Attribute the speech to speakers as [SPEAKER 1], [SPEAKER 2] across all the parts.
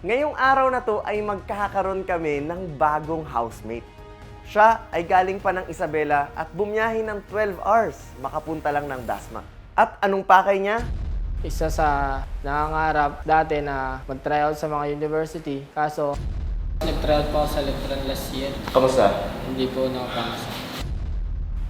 [SPEAKER 1] Ngayong araw na to ay magkakaroon kami ng bagong housemate. Siya ay galing pa ng Isabela at bumiyahe ng 12 hours makapunta lang ng Dasma. At anong pakay niya?
[SPEAKER 2] Isa sa nangangarap dati na mag-tryout sa mga university. Kaso, nag-tryout po ako sa Lectron last year.
[SPEAKER 1] Kamusta?
[SPEAKER 2] Hindi po nakapasok.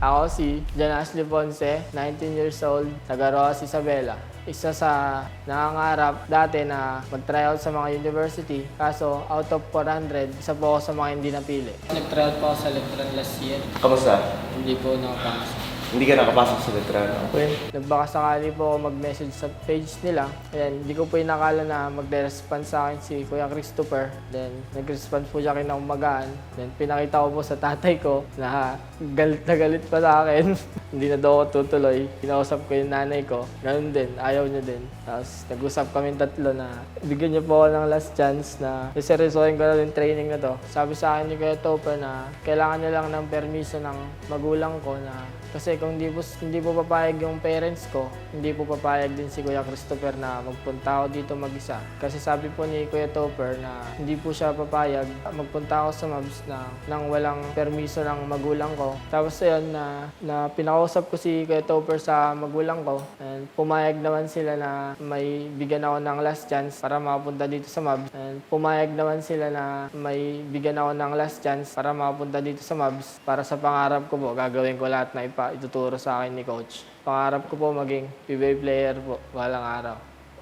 [SPEAKER 2] Ako si Jan Ashley Ponce, 19 years old, taga Roas, Isabela. Isa sa nangangarap dati na mag-tryout sa mga university. Kaso, out of 400, isa po ako sa mga hindi napili. Nag-tryout po ako sa Lectron last year.
[SPEAKER 1] Kamusta?
[SPEAKER 2] Hindi po nakapasok.
[SPEAKER 1] Hindi ka nakapasok sa veteran.
[SPEAKER 2] Okay. Nagbaka sakali po ako mag-message sa page nila. Ayan, hindi ko po inakala na magde-respond sa akin si Kuya Christopher. Then, nag-respond po siya kinaumagaan. Then, pinakita ko po sa tatay ko na galit na galit pa sa akin. hindi na daw ako tutuloy. Kinausap ko yung nanay ko. Ganun din, ayaw niya din. Tapos, nag-usap kami tatlo na bigyan niyo po ako ng last chance na iseryosohin ko na yung training na to. Sabi sa akin ni Kuya Topper na kailangan niya lang ng permiso ng magulang ko na kasi kung hindi po, hindi po papayag yung parents ko, hindi po papayag din si Kuya Christopher na magpunta ako dito mag-isa. Kasi sabi po ni Kuya Topper na hindi po siya papayag magpunta ako sa MABS na nang walang permiso ng magulang ko. Tapos ayun na, na pinakausap ko si Kuya Topper sa magulang ko and pumayag naman sila na may bigyan ako ng last chance para makapunta dito sa MABS. And pumayag naman sila na may bigyan ako ng last chance para makapunta dito sa MABS. Para sa pangarap ko po, gagawin ko lahat na ipa ituturo sa akin ni Coach. Pangarap ko po maging PBA player po, walang araw.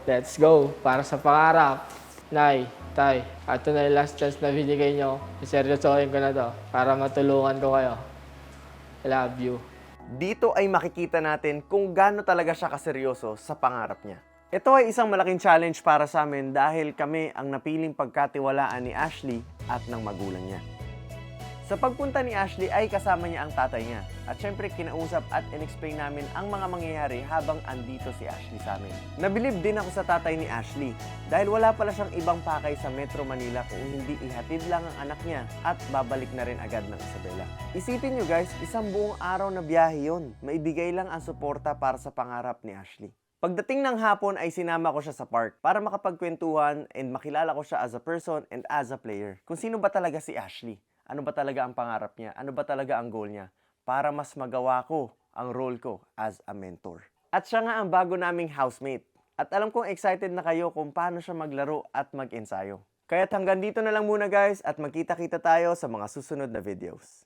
[SPEAKER 2] Let's go! Para sa pangarap, Nay, Tay, ito na yung last chance na binigay nyo. Iseryosohin ko na to para matulungan ko kayo. I love you.
[SPEAKER 1] Dito ay makikita natin kung gaano talaga siya kaseryoso sa pangarap niya. Ito ay isang malaking challenge para sa amin dahil kami ang napiling pagkatiwalaan ni Ashley at ng magulang niya. Sa pagpunta ni Ashley ay kasama niya ang tatay niya. At syempre kinausap at in-explain namin ang mga mangyayari habang andito si Ashley sa amin. Nabilib din ako sa tatay ni Ashley dahil wala pala siyang ibang pakay sa Metro Manila kung hindi ihatid lang ang anak niya at babalik na rin agad ng Isabela. Isipin nyo guys, isang buong araw na biyahe yon. Maibigay lang ang suporta para sa pangarap ni Ashley. Pagdating ng hapon ay sinama ko siya sa park para makapagkwentuhan and makilala ko siya as a person and as a player. Kung sino ba talaga si Ashley? Ano ba talaga ang pangarap niya? Ano ba talaga ang goal niya? Para mas magawa ko ang role ko as a mentor. At siya nga ang bago naming housemate. At alam kong excited na kayo kung paano siya maglaro at mag-ensayo. Kaya't hanggang dito na lang muna guys at magkita-kita tayo sa mga susunod na videos.